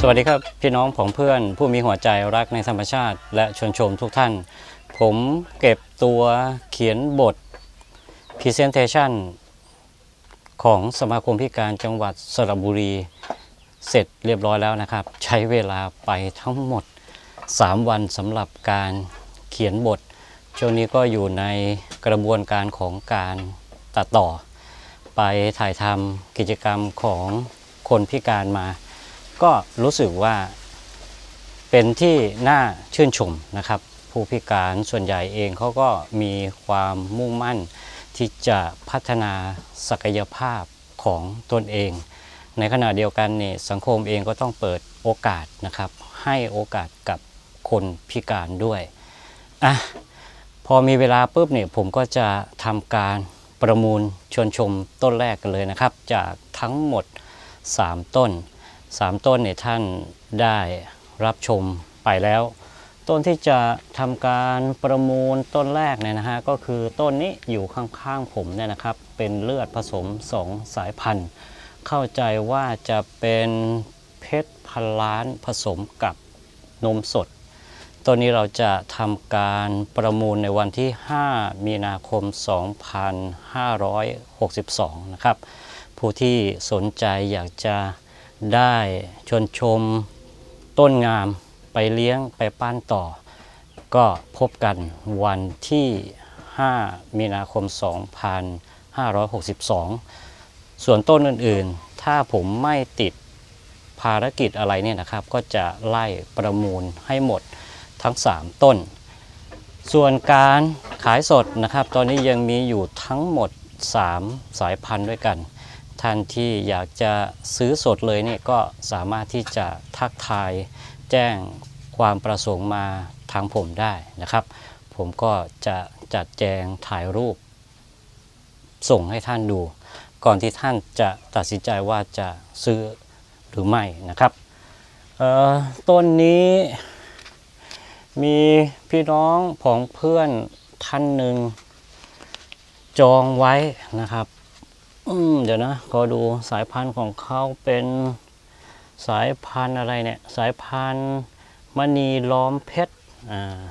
สวัสดีครับพี่น้องผองเพื่อนผู้มีหัวใจรักในธรรมชาติ และชวนชมทุกท่าน ผมเก็บตัวเขียนบท Presentation ของสมาคมพิการจังหวัดสระบุรี เสร็จเรียบร้อยแล้วนะครับ ใช้เวลาไปทั้งหมด 3 วันสำหรับการเขียนบท ช่วงนี้ก็อยู่ในกระบวนการของการตัดต่อ ไปถ่ายทำกิจกรรมของคนพิการมา ก็รู้สึกว่าเป็นที่น่าชื่นชมนะครับ ผู้พิการส่วนใหญ่เองเขาก็มีความมุ่งมั่นที่จะพัฒนาศักยภาพของตนเอง ในขณะเดียวกันนี่สังคมเองก็ต้องเปิดโอกาสนะครับ ให้โอกาสกับคนพิการด้วยอะพอมีเวลาปุ๊บเนี่ยผมก็จะทำการประมูลชวนชมต้นแรกกันเลยนะครับ จากทั้งหมด 3 ต้น 3ต้นเนี่ยท่านได้รับชมไปแล้ว ต้นที่จะทำการประมูลต้นแรกเนี่ยนะฮะก็คือต้นนี้อยู่ข้างๆผมเนี่ยนะครับ เป็นเลือดผสม 2 สายพันธุ์ เข้าใจว่าจะเป็นเพชรพันล้านผสมกับนมสดตัวนี้เราจะทำการประมูลในวันที่ 5 มีนาคม 2562 นะครับ ผู้ที่สนใจอยากจะ ได้ชวนชมต้นงามไปเลี้ยงไปป้านต่อ ก็พบกันวันที่ 5 มีนาคม 2562 ส่วนต้นอื่นๆ ถ้าผมไม่ติดภารกิจอะไรเนี่ยนะครับ ก็จะไล่ประมูลให้หมดทั้ง 3 ต้น ส่วนการขายสดนะครับ ตอนนี้ยังมีอยู่ทั้งหมด 3 สายพันธุ์ด้วยกัน ท่านที่อยากจะซื้อสดเลยเนี่ยก็สามารถที่จะทักทายแจ้งความประสงค์มาทางผมได้นะครับ ผมก็จะจัดแจงถ่ายรูป ส่งให้ท่านดู ก่อนที่ท่านจะตัดสินใจว่าจะซื้อหรือไม่นะครับต้นนี้มีพี่น้องผองเพื่อนท่านหนึ่งจองไว้นะครับ อืมเดี๋ยวนะขอดูสายพันธุ์ของเขาเป็นสายพันธุ์อะไรเนี่ย สายพันธุ์มณีล้อมเพชรอ่า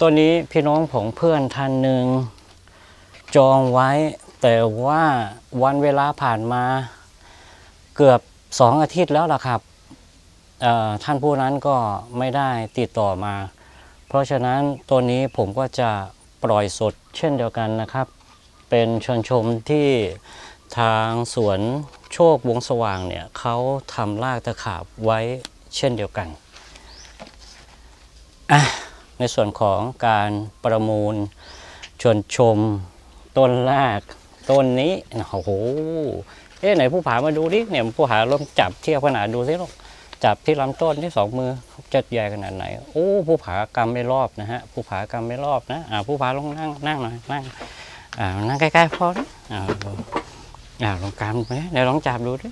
ตัวนี้พี่น้องของเพื่อนท่านหนึ่งจองไว้ แต่ว่าวันเวลาผ่านมาเกือบสองอาทิตย์แล้วล่ะครับท่านผู้นั้นก็ไม่ได้ติดต่อมา เพราะฉะนั้นตัวนี้ผมก็จะปล่อยสดเช่นเดียวกันนะครับ เป็นชวนชมที่ทางสวนโชควงสว่างเนี่ยเขาทำรากตะขาบไว้เช่นเดียวกันในส่วนของการประมูลชวนชมต้นแรกต้นนี้โอ้โหเอ๊ะไหนผู้ผามาดูดิเนี่ยผู้ผาลองจับเทียบขนาดดูสิลูกจับที่ลำต้นที่สองมือจะใหญ่ขนาดไหน โอ้ผู้ผากำไม่รอบนะฮะผู้ผากำไม่รอบนะอ่าผู้ผาลองนั่งนั่งหน่อยนั่ง อ่านั่งใกล้ๆพอนะอ่าอ่าลองกำไปเดี๋ยวลองจับดูดิ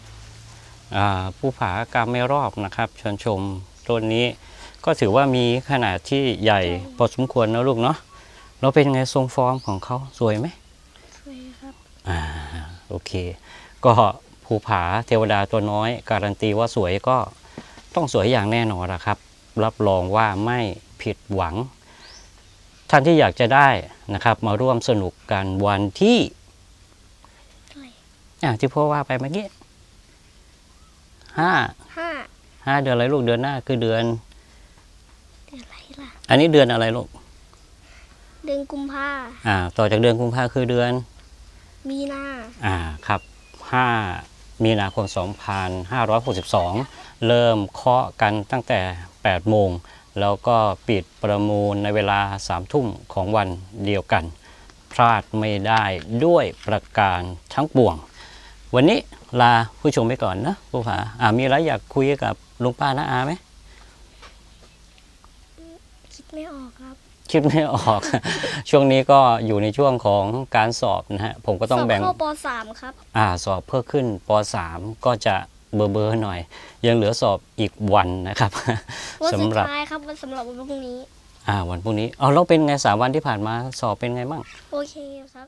อ่าผู้ผากำไม่รอบนะครับชวนชมต้นนี้ก็ถือว่ามีขนาดที่ใหญ่พอสมควรนะลูกเนาะแล้วเป็นไงทรงฟอร์มของเขาสวยไหมสวยครับอ่าโอเค ก็ภูผาเทวดาตัวน้อย การันตีว่าสวยก็ต้องสวยอย่างแน่นอนนะครับ รับรองว่าไม่ผิดหวัง ท่านที่อยากจะได้นะครับ มาร่วมสนุกกันวันที่เท่าไหร่อะที่พ่อว่าไปเมื่อกี้ห้าห้าห้าเดือนอะไรลูกเดือนหน้าคือเดือนเดือนอะไรล่ะ อันนี้เดือนอะไรลูก เดือนกุมภาอ่า ต่อจากเดือนกุมภาคือเดือน มีนา อ่าครับ5มีนาคม 2562 เริ่มเคาะกันตั้งแต่ 8 โมง แล้วก็ปิดประมูลในเวลา3ทุ่มของวันเดียวกัน พลาดไม่ได้ด้วยประการทั้งปวง วันนี้ลาผู้ชมไปก่อนนะผู้ผาอ่ามีอะไรอยากคุยกับลุงป้านะอาไหมคิดไม่ออกครับ คิดไม่ออก ช่วงนี้ก็อยู่ในช่วงของการสอบนะฮะผมก็ต้องสอบแบ่งเข้าปสามครับอ่าสอบเพื่อขึ้นป .3 ก็จะ เบอร์เบอร์หน่อย ยังเหลือสอบอีกวันนะครับวันสุดสำหรับท้ายครับวันสำหรับวันพรุ่งนี้อ่าวันพรุ่งนี้เอาแล้วเป็นไงสามวันที่ผ่านมาสอบเป็นไงบ้างโอเคครับ